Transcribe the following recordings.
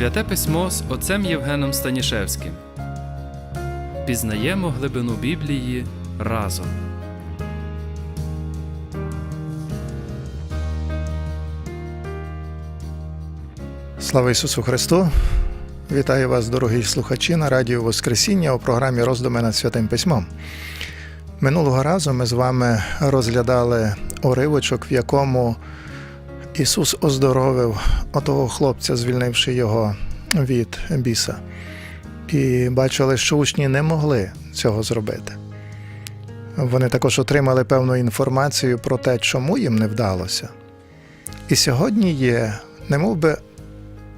Святе письмо з отцем Євгеном Станішевським. Пізнаємо глибину Біблії разом. Слава Ісусу Христу! Вітаю вас, дорогі слухачі, на Радіо Воскресіння у програмі Роздуми над Святим Письмом. Минулого разу ми з вами розглядали уривочок, в якому Ісус оздоровив отого хлопця, звільнивши його від біса. І бачили, що учні не могли цього зробити. Вони також отримали певну інформацію про те, чому їм не вдалося. І сьогодні є, немов би,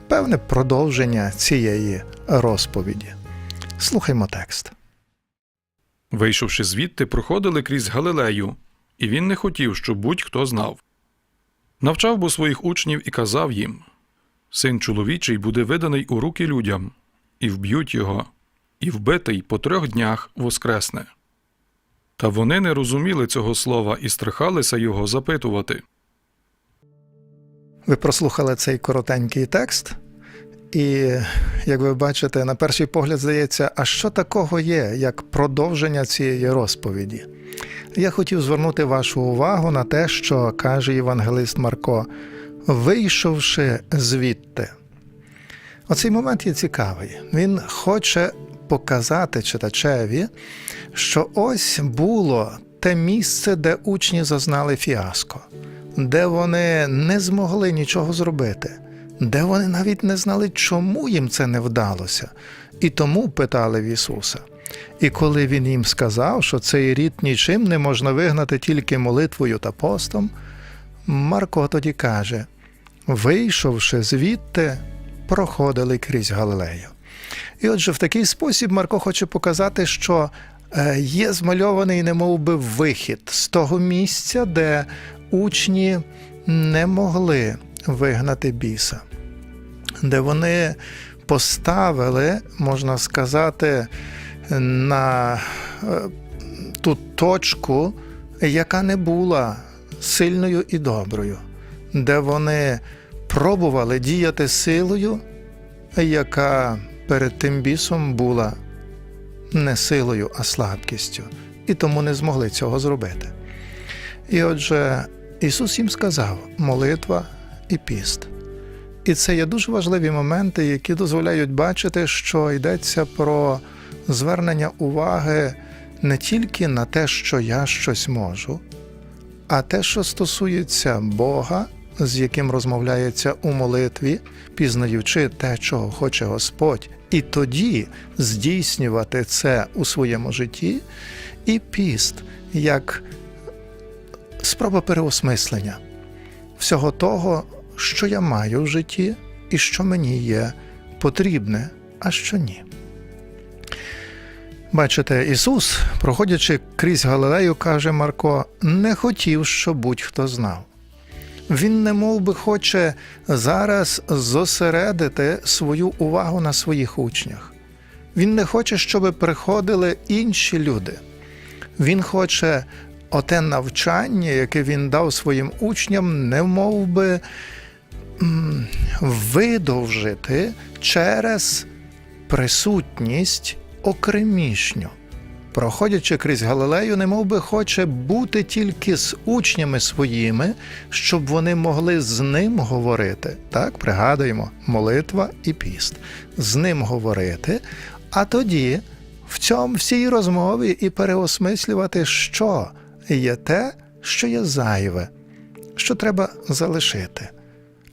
певне продовження цієї розповіді. Слухаймо текст. Вийшовши звідти, проходили крізь Галилею, і він не хотів, щоб будь-хто знав. Навчав бо своїх учнів і казав їм Син чоловічий буде виданий у руки людям, і вб'ють його, і вбитий по трьох днях воскресне. Та вони не розуміли цього слова і страхалися його запитувати. Ви прослухали цей коротенький текст, і, як ви бачите, на перший погляд здається, а що такого є, як продовження цієї розповіді? Я хотів звернути вашу увагу на те, що каже євангелист Марко, вийшовши звідти. Оцей момент є цікавий. Він хоче показати читачеві, що ось було те місце, де учні зазнали фіаско, де вони не змогли нічого зробити, де вони навіть не знали, чому їм це не вдалося, і тому питали в Ісуса. І коли він їм сказав, що цей рід нічим не можна вигнати тільки молитвою та постом, Марко тоді каже: вийшовши звідти, проходили крізь Галилею. І отже, в такий спосіб Марко хоче показати, що е, є змальований немов би вихід з того місця, де учні не могли вигнати біса, де вони поставили, можна сказати, на е, ту точку, яка не була сильною і доброю, де вони пробували діяти силою, яка перед тим бісом була не силою, а слабкістю, і тому не змогли цього зробити. І отже, Ісус їм сказав молитва і піст. І це є дуже важливі моменти, які дозволяють бачити, що йдеться про звернення уваги не тільки на те, що я щось можу, а те, що стосується Бога, з яким розмовляється у молитві, пізнаючи те, чого хоче Господь, і тоді здійснювати це у своєму житті, і піст як спроба переосмислення всього того, що я маю в житті і що мені є потрібне, а що ні. Бачите, Ісус, проходячи крізь Галилею, каже Марко, не хотів, щоб будь-хто знав. Він не мов би хоче зараз зосередити свою увагу на своїх учнях. Він не хоче, щоб приходили інші люди. Він хоче оте навчання, яке він дав своїм учням, не мов би видовжити через присутність окремішню. Проходячи крізь Галилею, немов би хоче бути тільки з учнями своїми, щоб вони могли з ним говорити. Так, пригадуємо, молитва і піст. З ним говорити, а тоді в цьому всій розмові і переосмислювати, що є те, що є зайве, що треба залишити,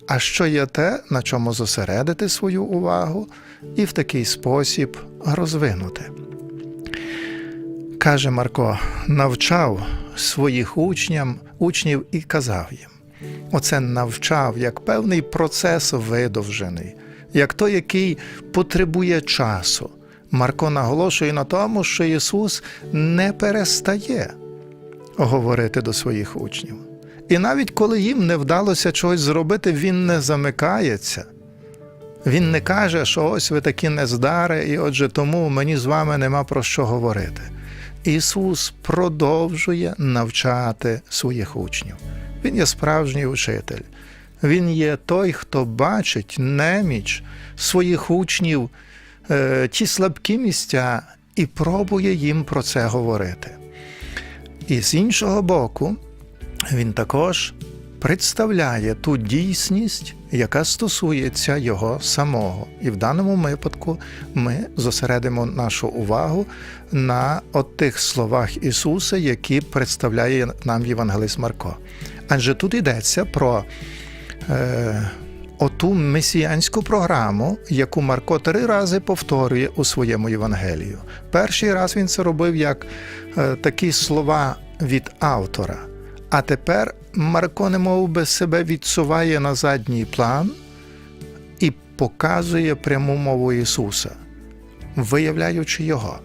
а що є те, на чому зосередити свою увагу, і в такий спосіб розвинути. Каже Марко, навчав своїх учням, учнів і казав їм. Оце навчав як певний процес видовжений, як той, який потребує часу. Марко наголошує на тому, що Ісус не перестає говорити до своїх учнів. І навіть коли їм не вдалося чогось зробити, Він не замикається. Він не каже, що ось ви такі нездари, і отже, тому мені з вами нема про що говорити. Ісус продовжує навчати своїх учнів. Він є справжній учитель. Він є той, хто бачить неміч своїх учнів, е, ті слабкі місця, і пробує їм про це говорити. І з іншого боку, він також представляє ту дійсність, яка стосується його самого. І в даному випадку ми зосередимо нашу увагу на от тих словах Ісуса, які представляє нам Євангелист Марко. Адже тут йдеться про е, оту месіянську програму, яку Марко три рази повторює у своєму Євангелію. Перший раз він це робив як е, такі слова від автора. А тепер Марко, немов би себе відсуває на задній план і показує пряму мову Ісуса, виявляючи Його,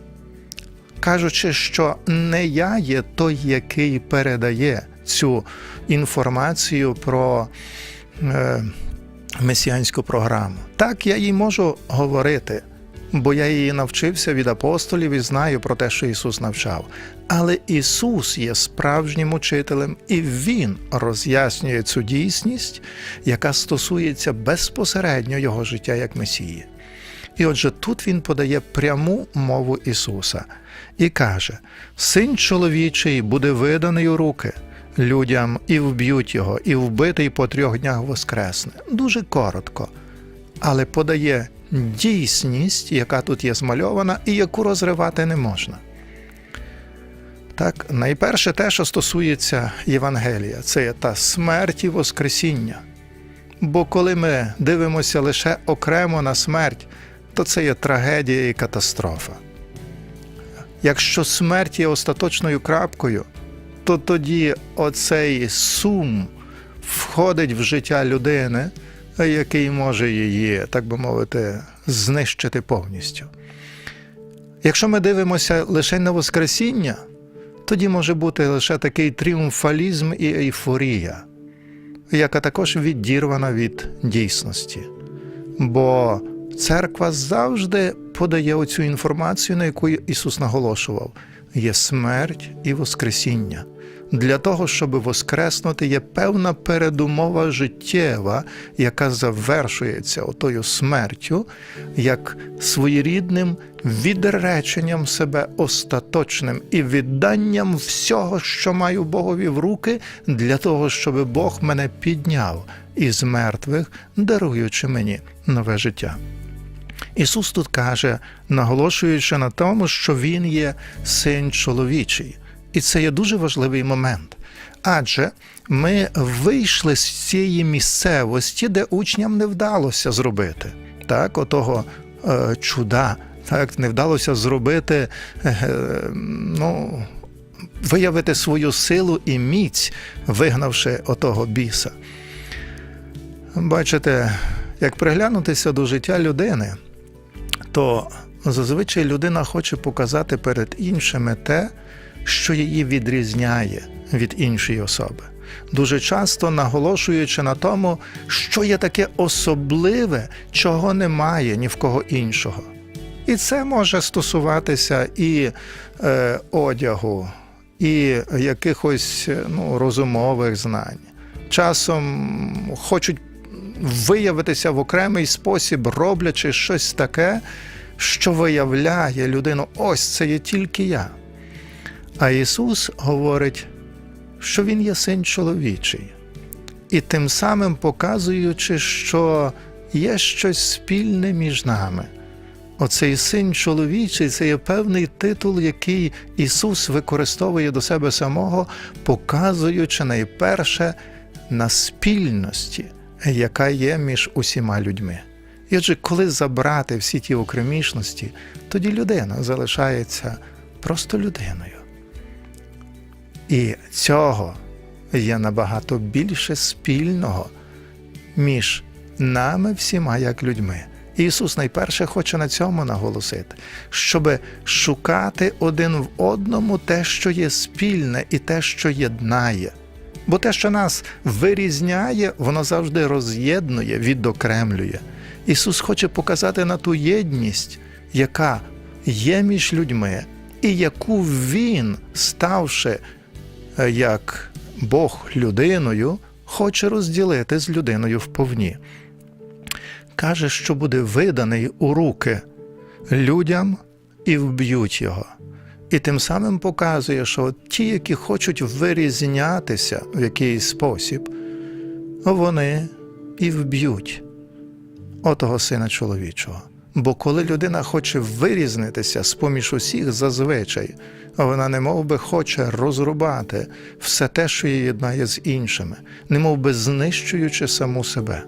кажучи, що не я є той, який передає цю інформацію про е, месіанську програму. Так, я їй можу говорити, бо я її навчився від апостолів і знаю про те, що Ісус навчав. Але Ісус є справжнім учителем, і Він роз'яснює цю дійсність, яка стосується безпосередньо Його життя як Месії. І отже, тут він подає пряму мову Ісуса і каже: Син чоловічий буде виданий у руки людям і вб'ють його, і вбитий по трьох днях воскресне. Дуже коротко, але подає дійсність, яка тут є змальована, і яку розривати не можна. Так, найперше те, що стосується Євангелія, це є та смерть і Воскресіння. Бо коли ми дивимося лише окремо на смерть, то це є трагедія і катастрофа. Якщо смерть є остаточною крапкою, то тоді оцей сум входить в життя людини, який може її, так би мовити, знищити повністю. Якщо ми дивимося лише на Воскресіння, тоді може бути лише такий тріумфалізм і ейфорія, яка також відірвана від дійсності. Бо церква завжди подає оцю інформацію, на яку Ісус наголошував: є смерть і Воскресіння. Для того, щоб воскреснути, є певна передумова життєва, яка завершується отою смертю, як своєрідним відреченням себе остаточним і відданням всього, що маю Богові в руки, для того, щоб Бог мене підняв із мертвих, даруючи мені нове життя. Ісус тут каже, наголошуючи на тому, що Він є син чоловічий. І це є дуже важливий момент. Адже ми вийшли з цієї місцевості, де учням не вдалося зробити так, отого е, чуда, так, не вдалося зробити, е, ну, виявити свою силу і міць, вигнавши отого біса. Бачите, як приглянутися до життя людини, то зазвичай людина хоче показати перед іншими те, що її відрізняє від іншої особи, дуже часто наголошуючи на тому, що є таке особливе, чого немає ні в кого іншого. І це може стосуватися і е, одягу, і якихось ну, розумових знань. Часом хочуть виявитися в окремий спосіб, роблячи щось таке, що виявляє людину, ось це є тільки я. А Ісус говорить, що Він є син чоловічий, і тим самим показуючи, що є щось спільне між нами. Оцей син чоловічий це є певний титул, який Ісус використовує до себе самого, показуючи найперше на спільності, яка є між усіма людьми. І отже, коли забрати всі ті окремішності, тоді людина залишається просто людиною. І цього є набагато більше спільного між нами всіма як людьми. Ісус найперше хоче на цьому наголосити, щоб шукати один в одному те, що є спільне, і те, що єднає. Бо те, що нас вирізняє, воно завжди роз'єднує, відокремлює. Ісус хоче показати на ту єдність, яка є між людьми, і яку Він, ставши як Бог людиною, хоче розділити з людиною вповні. Каже, що буде виданий у руки людям і вб'ють його. І тим самим показує, що ті, які хочуть вирізнятися в якийсь спосіб, вони і вб'ють отого сина чоловічого. Бо коли людина хоче вирізнитися з поміж усіх зазвичай, вона немов би хоче розрубати все те, що її єднає з іншими, немов би знищуючи саму себе.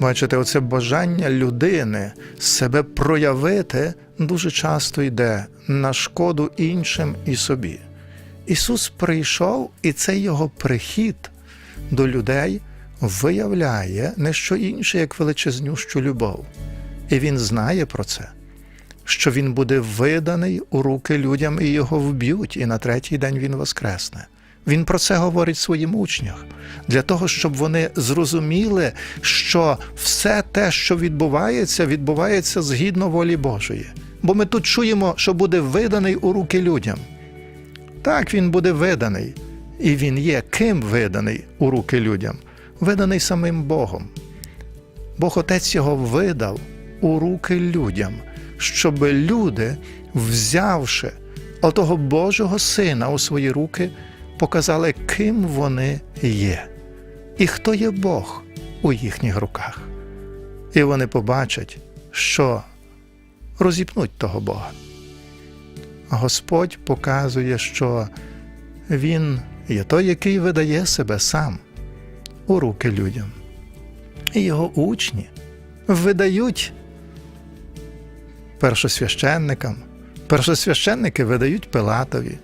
Бачите, оце бажання людини себе проявити дуже часто йде на шкоду іншим і собі. Ісус прийшов, і цей його прихід до людей виявляє не що інше, як величезнющу любов. І він знає про це, що він буде виданий у руки людям і його вб'ють, і на третій день він воскресне. Він про це говорить своїм учням, для того, щоб вони зрозуміли, що все те, що відбувається, відбувається згідно волі Божої. Бо ми тут чуємо, що буде виданий у руки людям. Так, він буде виданий, і він є ким виданий у руки людям, виданий самим Богом. Бог Отець його видав у руки людям, щоб люди, взявши отого Божого Сина у свої руки, показали, ким вони є, і хто є Бог у їхніх руках. І вони побачать, що розіпнуть того Бога. Господь показує, що Він є той, який видає себе сам у руки людям. І його учні видають першосвященникам, першосвященники видають Пилатові,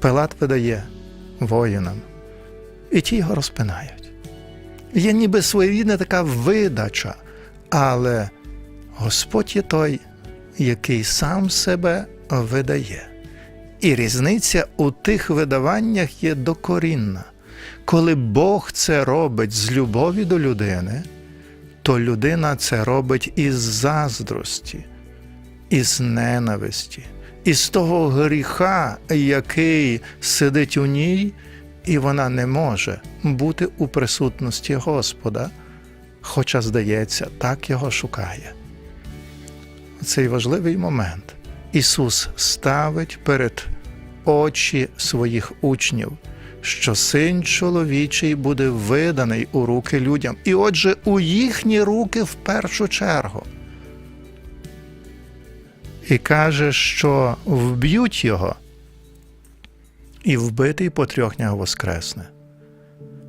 Пилат видає воїнам, і ті його розпинають. Є ніби своєрідна така видача, але Господь є той, який сам себе видає. І різниця у тих видаваннях є докорінна. Коли Бог це робить з любові до людини, то людина це робить із заздрості, із ненависті, із того гріха, який сидить у ній, і вона не може бути у присутності Господа, хоча, здається, так його шукає. Цей важливий момент Ісус ставить перед очі своїх учнів, що син чоловічий буде виданий у руки людям, і отже, у їхні руки в першу чергу. І каже, що вб'ють його, і вбитий по трьох днях воскресне.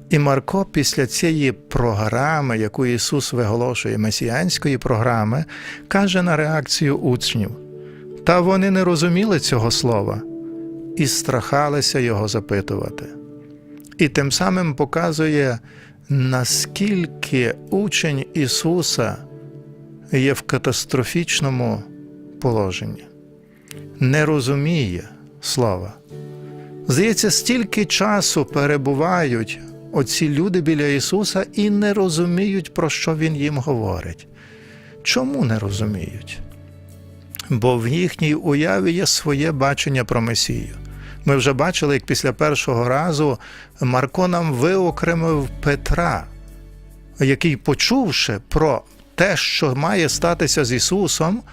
І Марко після цієї програми, яку Ісус виголошує, месіянської програми, каже на реакцію учнів: та вони не розуміли цього слова і страхалися його запитувати. І тим самим показує, наскільки учень Ісуса є в катастрофічному положенні, не розуміє слова. Здається, стільки часу перебувають оці люди біля Ісуса і не розуміють, про що Він їм говорить. Чому не розуміють? Бо в їхній уяві є своє бачення про Месію. Ми вже бачили, як після першого разу Марко нам виокремив Петра, який, почувши про те, що має статися з Ісусом,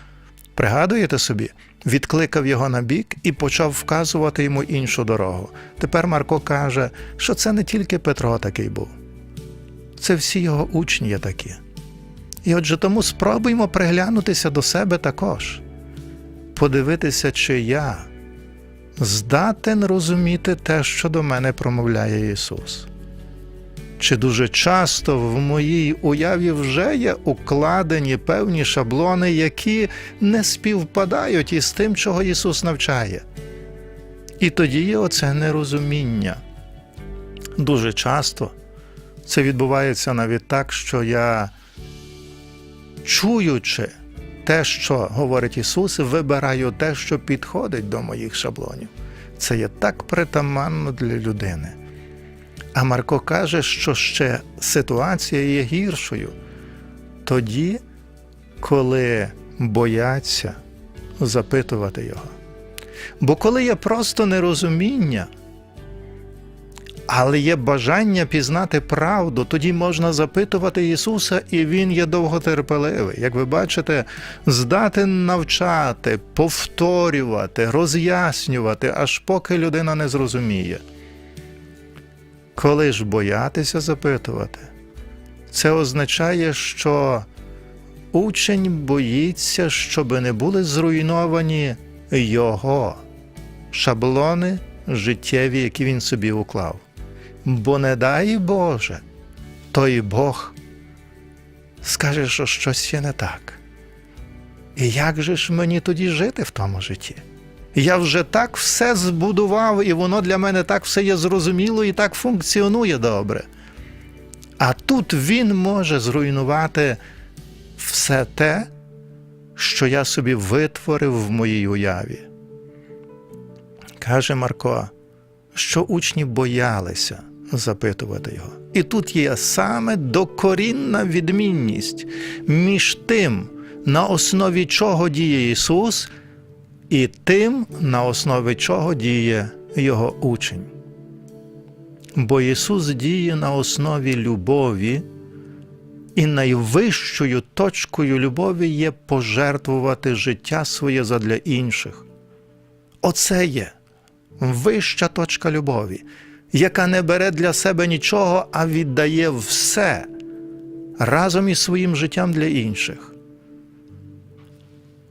пригадуєте собі, відкликав його на бік і почав вказувати йому іншу дорогу. Тепер Марко каже, що це не тільки Петро такий був, це всі його учні є такі. І отже, тому спробуймо приглянутися до себе також, подивитися, чи я здатен розуміти те, що до мене промовляє Ісус. Чи дуже часто в моїй уяві вже є укладені певні шаблони, які не співпадають із тим, чого Ісус навчає. І тоді є оце нерозуміння. Дуже часто це відбувається навіть так, що я, чуючи те, що говорить Ісус, вибираю те, що підходить до моїх шаблонів. Це є так притаманно для людини. А Марко каже, що ще ситуація є гіршою тоді, коли бояться запитувати його. Бо коли є просто нерозуміння, але є бажання пізнати правду, тоді можна запитувати Ісуса, і Він є довготерпеливий. Як ви бачите, здатен навчати, повторювати, роз'яснювати, аж поки людина не зрозуміє. Коли ж боятися запитувати, це означає, що учень боїться, щоб не були зруйновані його шаблони життєві, які він собі уклав. Бо не дай Боже, то і Бог скаже, що щось є не так. І як же ж мені тоді жити в тому житті? Я вже так все збудував, і воно для мене так все є зрозуміло і так функціонує добре. А тут він може зруйнувати все те, що я собі витворив в моїй уяві. Каже Марко, що учні боялися запитувати його. І тут є саме докорінна відмінність між тим, на основі чого діє Ісус, і тим, на основі чого діє Його учень. Бо Ісус діє на основі любові, і найвищою точкою любові є пожертвувати життя своє задля інших. Оце є вища точка любові, яка не бере для себе нічого, а віддає все разом із своїм життям для інших.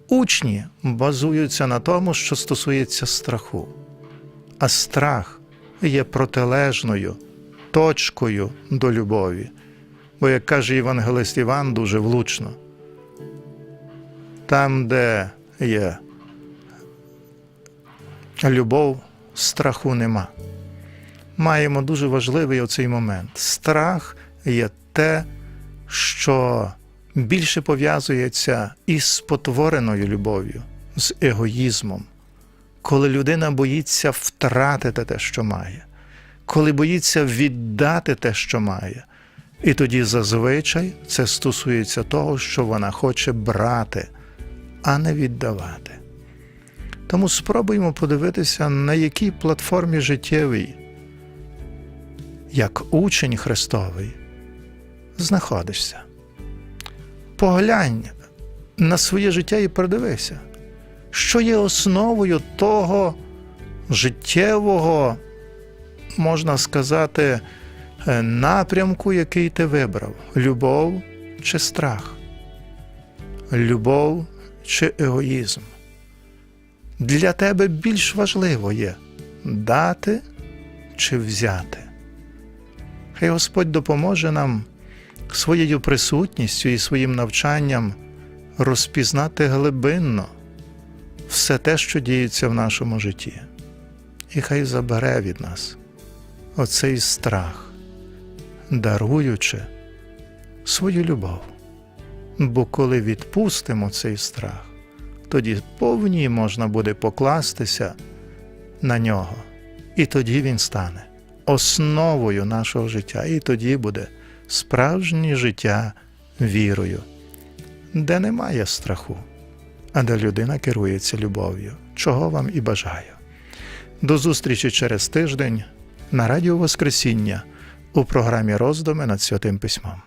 Учні базуються на тому, що стосується страху, а страх є протилежною точкою до любові. Бо, як каже Євангелист Іван дуже влучно, там, де є любов, страху нема. Маємо дуже важливий оцей момент. Страх є те, що більше пов'язується із спотвореною любов'ю, з егоїзмом, коли людина боїться втратити те, що має, коли боїться віддати те, що має. І тоді зазвичай це стосується того, що вона хоче брати, а не віддавати. Тому спробуємо подивитися, на якій платформі життєвій, як учень Христовий, знаходишся. Поглянь на своє життя і придивися, що є основою того життєвого, можна сказати, е, напрямку, який ти вибрав: любов чи страх, любов чи егоїзм. Для тебе більш важливо є дати чи взяти. Хай Господь допоможе нам своєю присутністю і своїм навчанням розпізнати глибинно все те, що діється в нашому житті, і хай забере від нас оцей страх, даруючи свою любов. Бо коли відпустимо цей страх, тоді повні можна буде покластися на нього, і тоді він стане основою нашого життя, і тоді буде справжнє життя вірою, де немає страху, а де людина керується любов'ю, чого вам і бажаю. До зустрічі через тиждень на Радіо Воскресіння у програмі Роздуми над Святим Письмом.